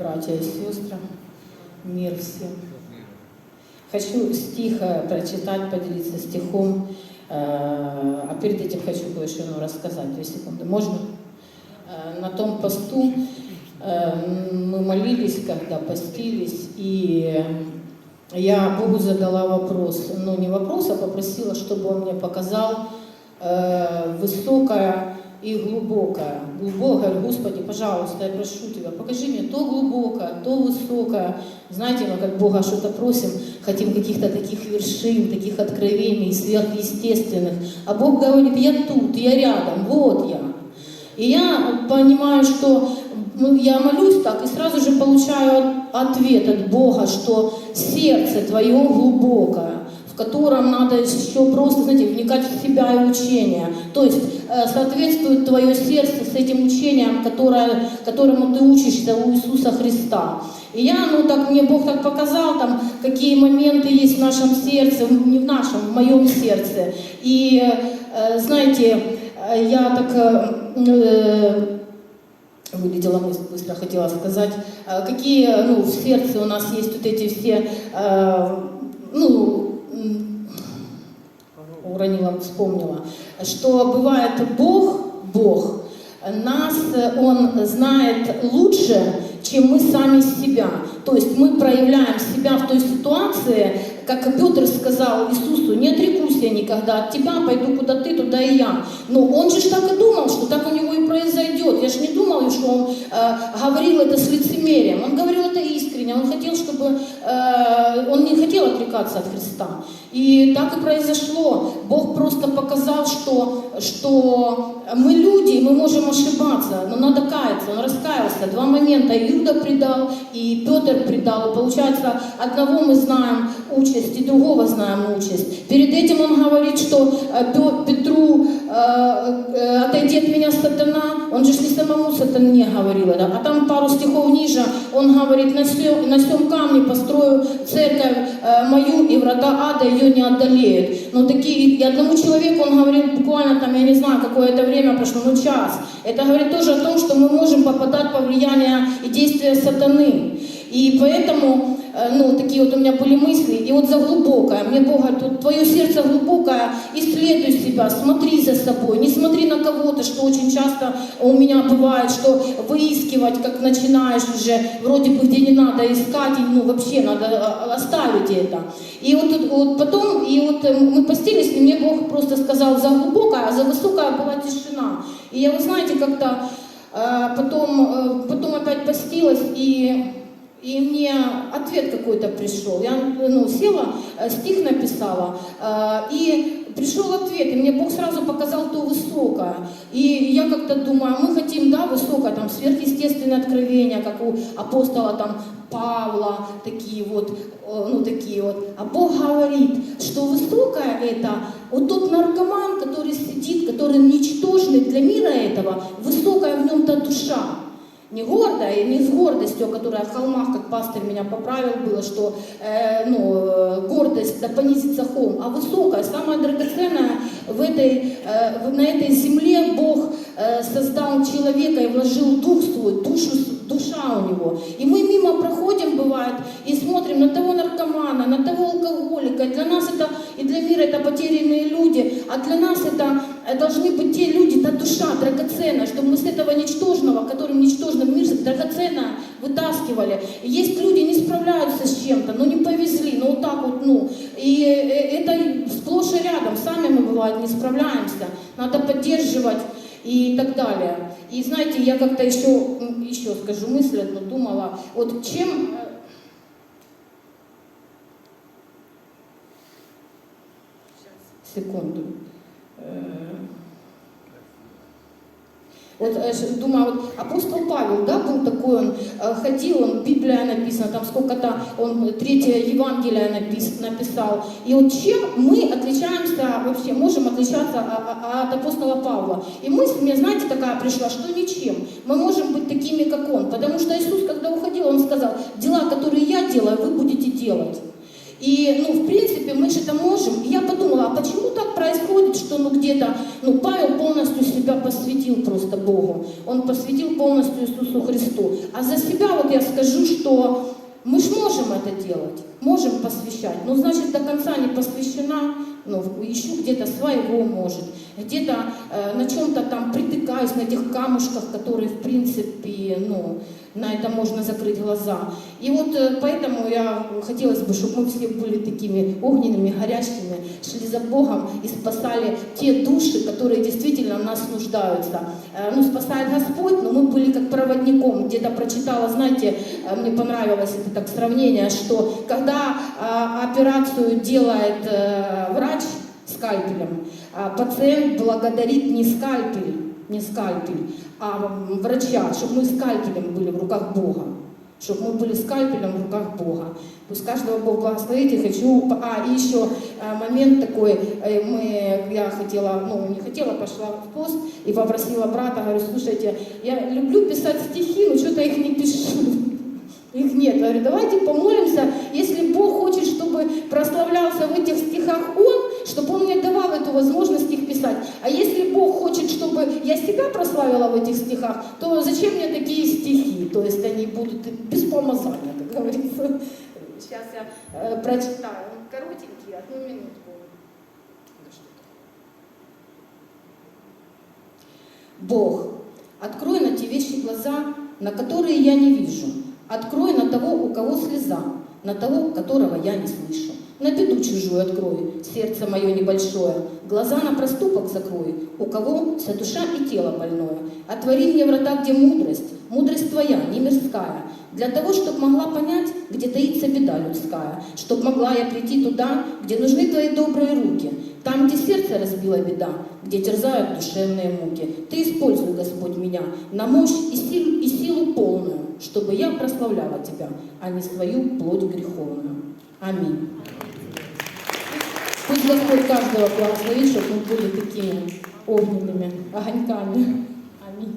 братья и сестры, мир всем. Хочу стих прочитать, поделиться стихом, э, а перед этим хочу кое-что ну, рассказать. Две секунды. Можно? Э, На том посту э, мы молились, когда постились, и я Богу задала вопрос, ну не вопрос, а попросила, чтобы Он мне показал высокое и глубокое. Глубокое, Господи, пожалуйста, я прошу Тебя, покажи мне то глубокое, то высокое. Знаете, мы как Бога что-то просим, хотим каких-то таких вершин, таких откровений сверхъестественных. А Бог говорит, я тут, я рядом, вот я. И я понимаю, что ну, я молюсь так и сразу же получаю ответ от Бога, что сердце твое глубокое, котором надо еще просто, знаете, вникать в себя и учение. То есть э, соответствует твое сердце с этим учением, которое, которому ты учишься у Иисуса Христа. И я, ну так, мне Бог так показал, там, какие моменты есть в нашем сердце, не в нашем, в моем сердце. И, э, знаете, э, я так... э, вылетела мысль, быстро хотела сказать, какие ну, в сердце у нас есть вот эти все, э, ну, уронила, вспомнила, что бывает Бог, Бог, нас э, Он знает лучше, чем мы сами себя. То есть мы проявляем себя в той ситуации, как Петр сказал Иисусу, не отрекусь я никогда от тебя, пойду куда ты, туда и я. Но он же так и думал, что так у него и произойдет. Я же не думала, что он э, говорил это с лицемерием. Он говорил это искренне. Он хотел, чтобы э, отрекаться от Христа. И так и произошло. Бог просто показал, что, что мы люди, мы можем ошибаться, но надо каяться. Он раскаялся. Два момента. Иуда предал, и Петр предал. Получается, одного мы знаем участь, и другого знаем участь. Перед этим он говорит, что э, Пе- Петру э, э, отойди от меня, сатана. Он же не самому сатане говорил это. А там пару стихов ниже он говорит, на сем, на сем камне построю церковь э, мою, и врата ада ее не одолеют. Но такие, и одному человеку он говорил буквально там, я не знаю, какое это время прошло, ну час. Это говорит тоже о том, что мы можем попадать по влиянию и действия сатаны. И поэтому, ну, такие вот у меня были мысли. И вот за глубокое, мне Бог говорит, твое сердце глубокое, исследуй себя, смотри за собой, не смотри на кого-то, что очень часто у меня бывает, что выискивать, как начинаешь уже, вроде бы где не надо искать, ну, вообще надо э, оставить это. И вот, вот потом, и вот э, мы постились, и мне Бог просто сказал за глубокое, а за высокое была тишина. И я, вы знаете, как-то э, потом, э, потом опять постилась, и и мне ответ какой-то пришел. Я ну, села, э, стих написала, э, и пришел ответ, и мне Бог сразу показал то высокое. И я как-то думаю, мы хотим, да, высокое, там, сверхъестественное откровение, как у апостола там Павла, такие вот, ну, такие вот. А Бог говорит, что высокое это вот тот наркоман, который сидит, который ничтожный для мира этого, высокая в нем та душа. Не гордая, и не с гордостью, которая в холмах, как пастырь меня поправил, было, что э, ну, э, гордость да понизится холм, а высокая, самая драгоценная в этой, э, на этой земле Бог э, создал человека и вложил дух свой, душу, душа у него. И мы мимо проходим, бывает, и смотрим на того наркомана, на того алкоголика. И для нас это, и для мира это потерянные люди, а для нас это э, должны быть те люди, душа драгоценная, чтобы мы с этого ничтожного, которым ничтожным мир драгоценно вытаскивали. Есть люди, не справляются с чем-то, ну не повезли, ну вот так вот, ну. И э, это сплошь и рядом, сами мы бывает не справляемся. Надо поддерживать и так далее. И знаете, я как-то еще, еще скажу мысль одну, думала, вот чем... э, Секунду. Вот э, думаю, вот апостол Павел, да, был такой, он э, ходил, он, Библия написана, там сколько-то, он э, третье Евангелие напис, написал. И вот чем мы отличаемся вообще, можем отличаться от апостола Павла? И мысль мне, знаете, такая пришла, что ничем. Мы можем быть такими, как он. Потому что Иисус, когда уходил, он сказал, дела, которые я делаю, вы будете делать. И, ну, в принципе, мы же это можем. И я подумала, а почему так происходит, что что ну где-то, ну Павел полностью себя посвятил просто Богу. Он посвятил полностью Иисусу Христу. А за себя вот я скажу, что мы ж можем это делать, можем посвящать. Ну, значит, до конца не посвящена, ну, ищу где-то своего, может, где-то э, на чем-то там притыкаюсь, на этих камушках, которые, в принципе, ну, на это можно закрыть глаза. И вот э, поэтому я хотелось бы, чтобы мы все были такими огненными, горящими, шли за Богом и спасали те души, которые действительно в нас нуждаются. Э, Ну, спасает Господь, но мы были как проводником. Где-то прочитала, знаете, э, мне понравилось это так сравнение, что когда э, операцию делает врач скальпелем, а пациент благодарит не скальпель, не скальпель, а врача, чтобы мы скальпелем были в руках Бога. Чтобы мы были скальпелем в руках Бога. Пусть каждого Бог благословит. Я хочу... А, и еще момент такой. Мы, я хотела, ну, не хотела, пошла в пост и попросила брата, говорю, слушайте, я люблю писать стихи, но что-то их не пишу. Их нет. Я говорю, давайте помолимся, если Бог хочет, чтобы прославлялся в этих стихах Он, чтобы Он мне давал эту возможность их писать. А если Бог хочет, чтобы я себя прославила в этих стихах, то зачем мне такие стихи? То есть они будут без помазания, как говорится. Сейчас я э, прочитаю. Он коротенький, одну минутку. Бог, открой на те вещи глаза, на которые я не вижу. Открой на того, у кого слеза, на того, которого я не слышу. На беду чужую открой, сердце мое небольшое, глаза на проступок закрой, у кого вся душа и тело больное. Отвори мне врата, где мудрость, мудрость твоя, не мирская, для того, чтобы могла понять, где таится беда людская, чтобы могла я прийти туда, где нужны твои добрые руки, там, где сердце разбила беда, где терзают душевные муки. Ты используй, Господь, меня на мощь и силу, и силу полную, чтобы я прославляла Тебя, а не свою плоть греховную. Аминь. Пусть Господь каждого благословит, чтобы мы были такими огненными огоньками. Аминь.